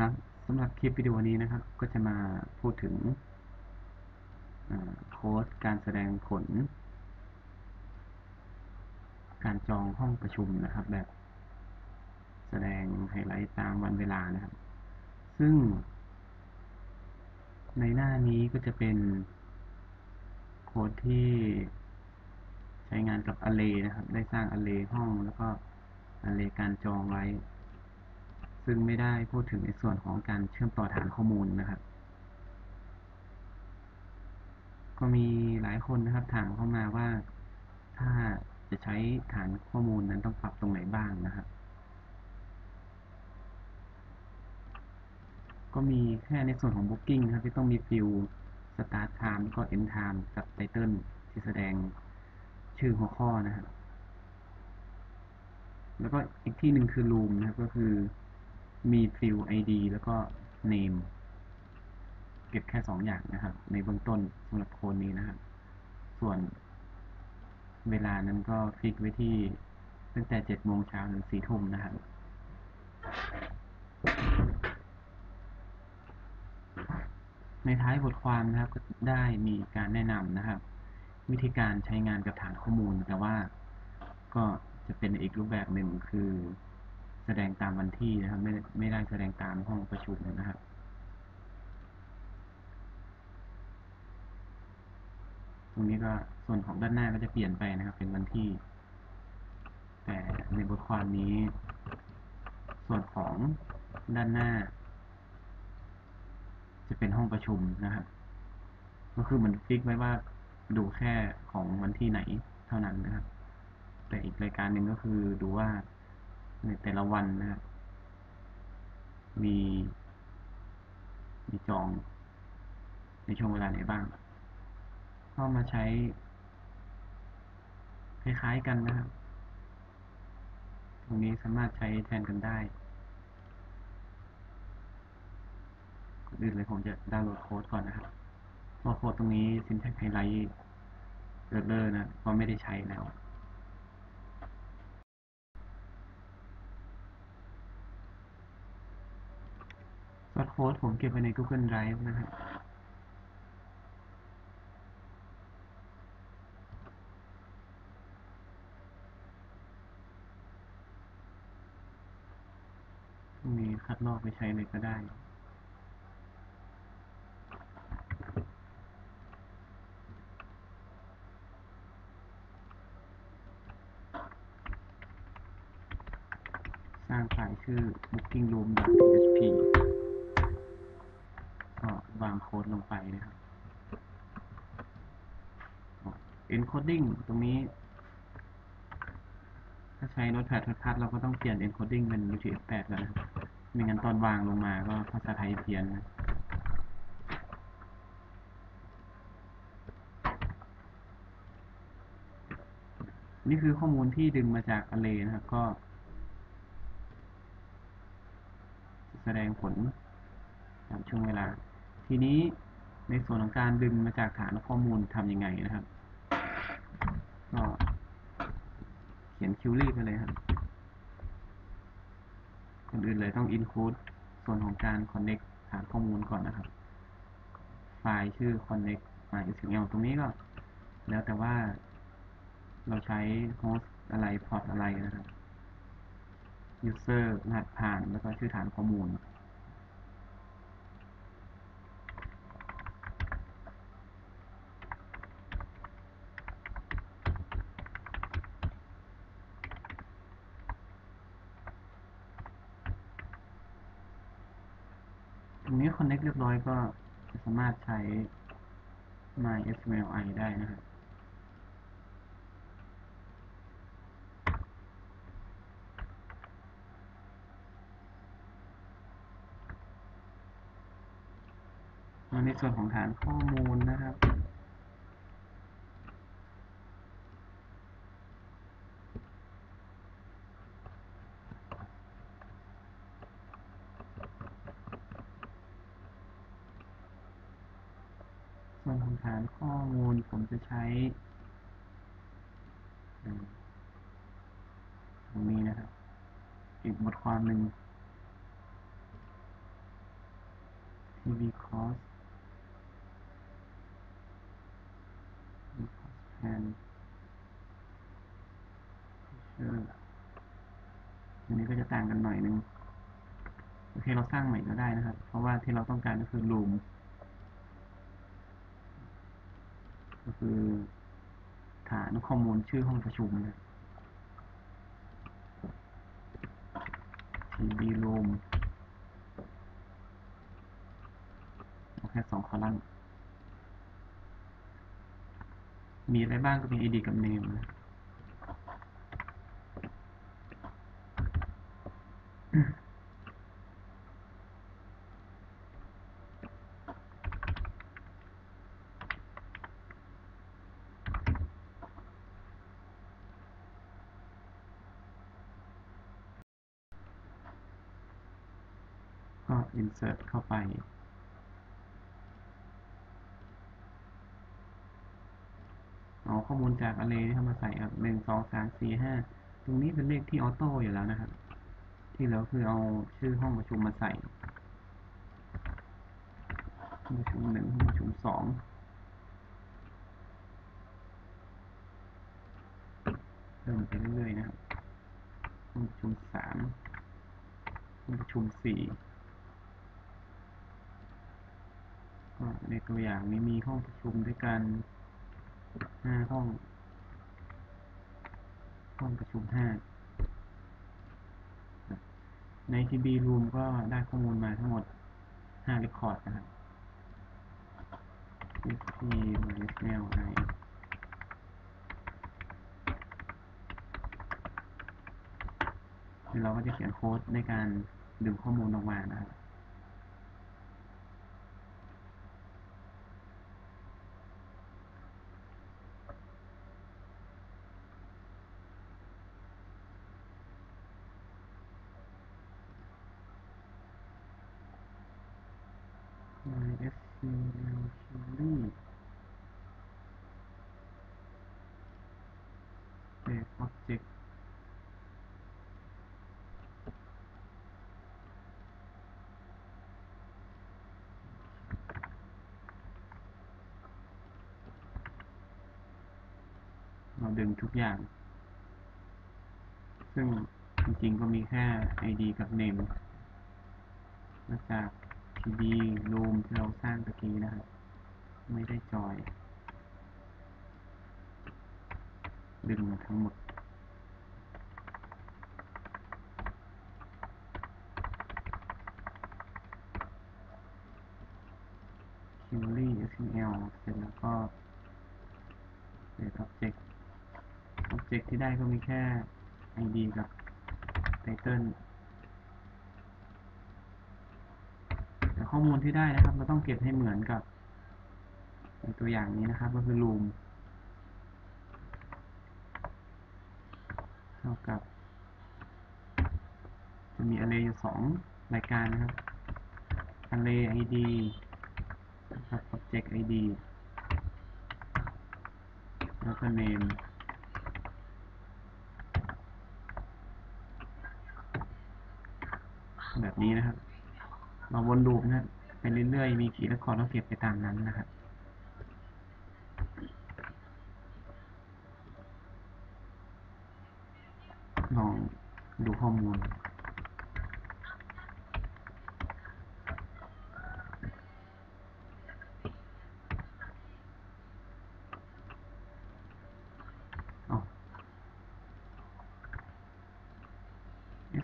ครับสำหรับคลิปวิดีโอนี้นะครับ ก็จะมาพูดถึงโค้ดการแสดงผล การจองห้องประชุมนะครับ แบบแสดงไฮไลท์ตามวันเวลานะครับ ซึ่ง ในหน้านี้ก็จะเป็นโค้ดที่ใช้งานกับ Array นะครับ ได้สร้าง Array ห้องแล้วก็ Array การจองไว้ ซึ่งไม่ได้พูดถึงในส่วนของการเชื่อมต่อฐานข้อมูลนะครับ ก็มีหลายคนนะครับถามเข้ามาว่าถ้าจะใช้ฐานข้อมูลนั้นต้องปรับตรงไหนบ้างนะครับ ก็มีแค่ในส่วนของ Booking นะครับที่ต้องมีฟิล Start Time ก็ End Time กับ Title ที่แสดงชื่อหัวข้อนะครับ แล้วก็อีกที่หนึ่งคือ Room นะครับก็คือ มีฟิล ID แล้วก็ Name เก็บแค่สองอย่างนะครับ ในเบื้องต้นสำหรับโค้ดนี้นะครับ ส่วนเวลานั้นก็ฟิกไว้ที่ตั้งแต่เจ็ดโมงเช้าถึงสี่ทุ่มนะครับในท้ายบทความนะครับก็ได้มีการแนะนำนะครับ วิธีการใช้งานกับฐานข้อมูลแต่ว่าก็จะเป็นอีกรูปแบบหนึ่งคือ ดงตามวันที่นะครับ ไม่ไม่ได้แสดงตามห้องประชุมนะครับตรงนี้ก็ส่วนของด้านหน้าก็จะเปลี่ยนไปนะครับ เป็นวันที่ แต่ในบทความนี้ ส่วนของด้านหน้า จะเป็นห้องประชุมนะครับ ก็คือมันฟิกไว้ว่าดูแค่ของวันที่ไหนเท่านั้นนะครับ แต่อีกรายการหนึ่งก็คือดูว่า ในแต่ละวันนะครับมี มีจอง ในช่วงเวลาไหนบ้าง เข้ามาใช้ คล้ายๆกันนะครับ ตรงนี้สามารถใช้แทนกันได้ก่อนอื่นเลยผมจะดาวน์โหลดโค้ดก่อนนะครับพราะโค้ดตรงนี้ syntax highlight เลิศๆนะเพราะไม่ได้ใช้แล้วซอส โค้ดผมเก็บไว้ใน Google Drive นะครับมีคัดลอกไปใช้เลยก็ได้สร้างไฟล์ชื่อ bookingroom.php วางโค้ดลงไปนะครับ encoding ตรงนี้ ถ้าใช้ Notepad ทัดเราก็ต้องเปลี่ยน encoding เป็น UTF-8 แล้วนะครับไม่งั้นตอนวางลงมาก็ภาษาไทยเพี้ยนนะนี่คือข้อมูลที่ดึงมาจาก Array นะครับ ก็ แสดงผลตามช่วงเวลา ทีนี้ในส่วนของการดึงมาจากฐานข้อมูลทำยังไงนะครับ ก็เขียนคิวรี่ไปเลยครับก่อนอื่นเลยต้อง include ส่วนของการ connect ฐานข้อมูลก่อนนะครับ ไฟล์ชื่อ connect MySQL ตรงนี้ก็ แล้วแต่ว่าเราใช้ host อะไร port อะไรนะครับ user รหัสผ่านแล้วก็ชื่อฐานข้อมูล อันนี้คอนเน c t เรียบร้อยก็สามารถใช้ MySQLi ได้นะครับในส่วนของฐานข้อมูลนะครับ ส่ วนของฐานข้อมูลผมจะใช้ตรงนี้นะครับ อีกบทความหนึ่ง tv cost and อันนี้ก็จะต่างกันหน่อยนึง โอเค เราสร้างใหม่ก็ได้นะครับ เพราะว่าที่เราต้องการก็คือ room ก็คือ ฐานข้อมูลชื่อห้องประชุมนะ TV room โอาแค่สองคอลัมน์ มีอะไรบ้างก็เป็น id กับ name นะ ก็ insert เข้าไป เอาข้อมูลจาก array เข้ามาใส่ครับหนึ่งสองสามสี่ห้าตรงนี้เป็นเลขที่ออโต้อยู่แล้วนะครับ ที่เหลือคือเอาชื่อห้องประชุมมาใส่ห้องประชุมหนึ่งห้องประชุมสองเริ่มไปเรื่อยๆนะครับห้องประชุมสามห้องประชุมสี่ก็ ในตัวอย่างนี้มีห้องประชุมด้วยกันห้าห้อง ห้องประชุมห้าใน TB Room ก็ได้ข้อมูลมาทั้งหมด5 record นะครับ TP MySQL I เราก็จะเขียนโค้ดในการดึงข้อมูลออกมานะครับ object เราดึงทุกอย่าง ซึ่งจริงๆก็มีแค่ ID กับ name มาจาก TB Room ที่เราสร้างตะกี้นะครับ ไม่ได้จอย ดึงมาทั้งหมด query SQL เสร็จแล้วก็ set object object ที่ได้ก็มีแค่ ID กับ title แต่ข้อมูลที่ได้นะครับ เราต้องเก็บให้เหมือนกับในตัวอย่างนี้นะครับ ก็คือ room เท่ากับ จะมี array อยู่สองรายการนะครับ array id object id แล้วก็ name แบบนี้นะครับ เราวนลูปนะไปเรื่อยๆ มีกี่ record เราเก็บไปตามนั้นนะครับลองดูข้อมูล เอา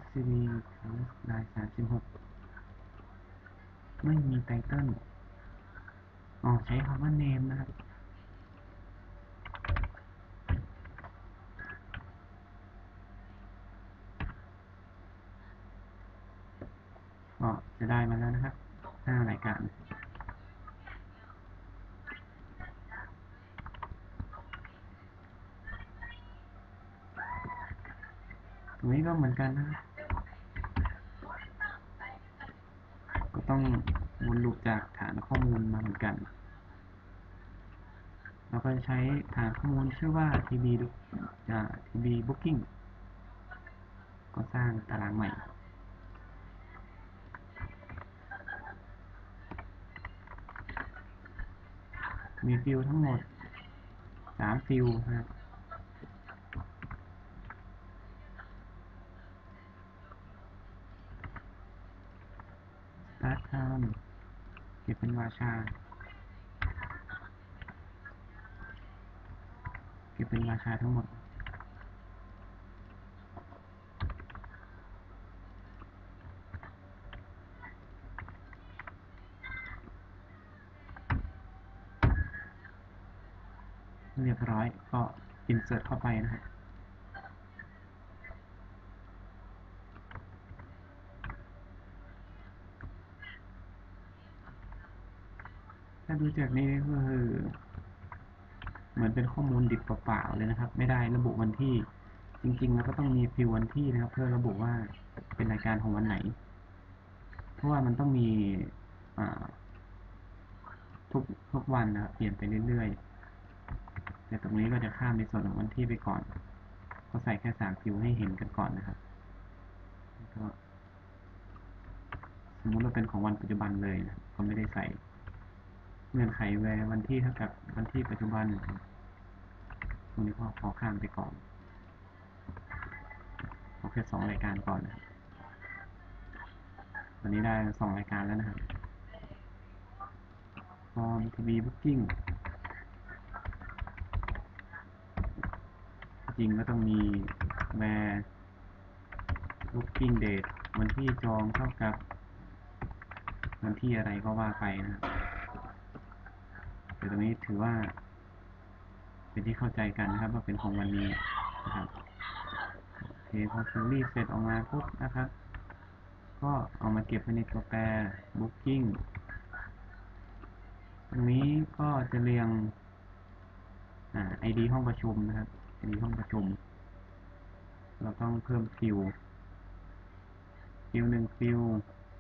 SCD ได้สามสิบหก ไม่มีไตเติ้ลอ๋อใช้คำว่า name นะครับ ก็จะได้มาแล้วนะครับห้ารายการตรงนี้ก็เหมือนกันนะครับ ต้องวนลูปจากฐานข้อมูลมาเหมือนกัน เราก็จะใช้ฐานข้อมูลชื่อว่า tb จาก tb booking ก็สร้างตารางใหม่มีฟิลทั้งหมด 3 ฟิลนะครับ start time เก็บเป็นราชา เก็บเป็นราชาทั้งหมด เรียบร้อยก็ insert เข้าไปนะครับ ดูจากนี้ก็คือเหมือนเป็นข้อมูลดิบเปล่าๆเลยนะครับ ไม่ได้ระบุวันที่ จริงๆแล้วก็ต้องมีฟิววันที่นะครับ เพื่อระบุว่าเป็นรายการของวันไหน เพราะว่ามันต้องมีทุกทุกวันนะครับเปลี่ยนไปเรื่อยๆแต่ตรงนี้ก็จะข้ามในส่วนของวันที่ไปก่อนก็ใส่แค่สามฟิวให้เห็นกันก่อนนะครับก็สมมุติว่าเป็นของวันปัจจุบันเลยนะก็ไม่ได้ใส่ เงื่อนไขแวร์วันที่เท่ากับวันที่ปัจจุบันตรงนี้ก็ขอข้ามไปก่อนเอาแค่สองรายการก่อนนะครับวันนี้ได้สองรายการแล้วนะครับ Form TV Booking จริงก็ต้องมี where booking date วันที่จองเท่ากับ วันที่อะไรก็ว่าไปนะครับ ต่ตรงนี้ถือว่า เป็นที่เข้าใจกันนะครับ ว่าเป็นของวันนี้นะครับโอเคพอคิวรี่เสร็จออกมาปุ๊บนะครับ ก็เอามาเก็บไว้ในตัวแปร booking ตรงนี้ก็จะเรียงอ่า ID ห้องประชุมนะครับ ID ห้องประชุม เราต้องเพิ่มฟิวฟิวหนึ่งฟิว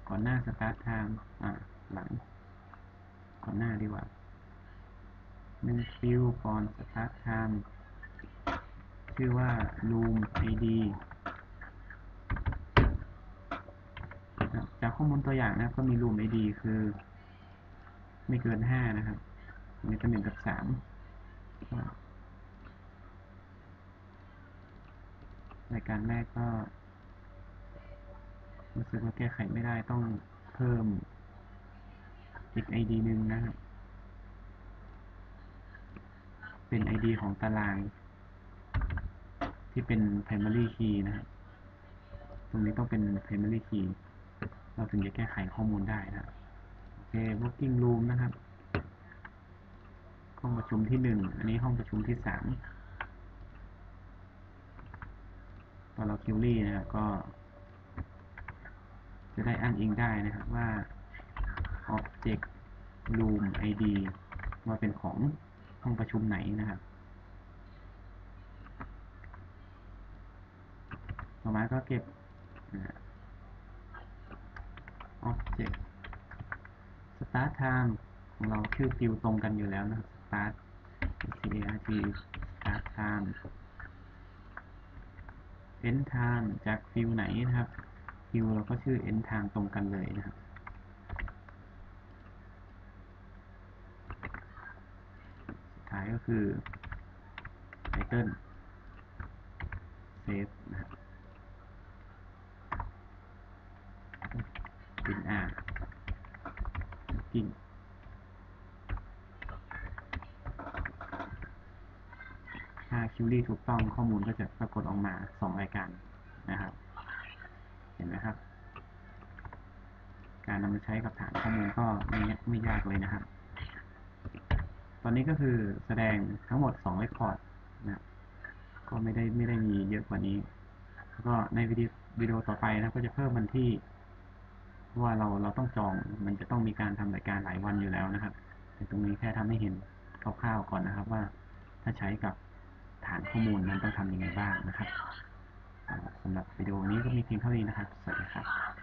ก่อนหน้า start time อ่าหลัง ก่อนหน้าดีกว่า หนึ่งฟิลก่อน start time ชื่อว่า room id จากข้อมูลตัวอย่างนะก็มี room id คือ ไม่เกินห้านะครับมีเป็หนึ่งกับสามรายการแรกก็รู้สึกว่าแก้ไขไม่ได้ต้องเพิ่มอีก id หนึ่งนะครับ เป็น ID ของตาราง ที่เป็น primary key นะครับตรงนี้ต้องเป็น primary key เราถึงจะแก้ไขข้อมูลได้นะครับโอเค working room นะครับ ห้องประชุมที่หนึ่งอันนี้ห้องประชุมที่สามพอเราคิวรี่นะครับก็ จะได้อ้างอิงได้นะครับว่า object room id ว่าเป็นของ ห้องประชุมไหนนะครับต่อมาก็เก็บ object start time ของเราชื่อฟิวตรงกันอยู่แล้วนะครับ start start start time end time จากฟิวไหนนะครับ ฟิวเราก็ชื่อ end time ตรงกันเลยนะครับ สุดท้าย ก็คือ title save นะครับปินอ่ากิ้งถ้าคิวรี่ถูกต้องข้อมูลก็จะปรากฏออกมาสองรายการนะครับ เห็นไหมครับ การนำมาใช้กับฐานข้อมูลก็ไม่ไม่ยากเลยนะครับ อนนี้ก็คือแสดงทั้งหมด2 record นะครับก็ไม่ได้ไม่ได้มีเยอะกว่านี้แล้วก็ในวิดีวิดีโอต่อไปนะก็จะเพิ่มวันที่ว่าเราเราต้องจองมันจะต้องมีการทำรายการหลายวันอยู่แล้วนะครับแต่ตรงนี้แค่ทำให้เห็นคร่าวๆก่อนนะครับว่าถ้าใช้กับฐานข้อมูลนั้นต้องทำยังไงบ้างนะครับอ่าสำหรับวิดีโอนี้ก็มีเพียงเท่านี้นะครับ สวัสดีครับ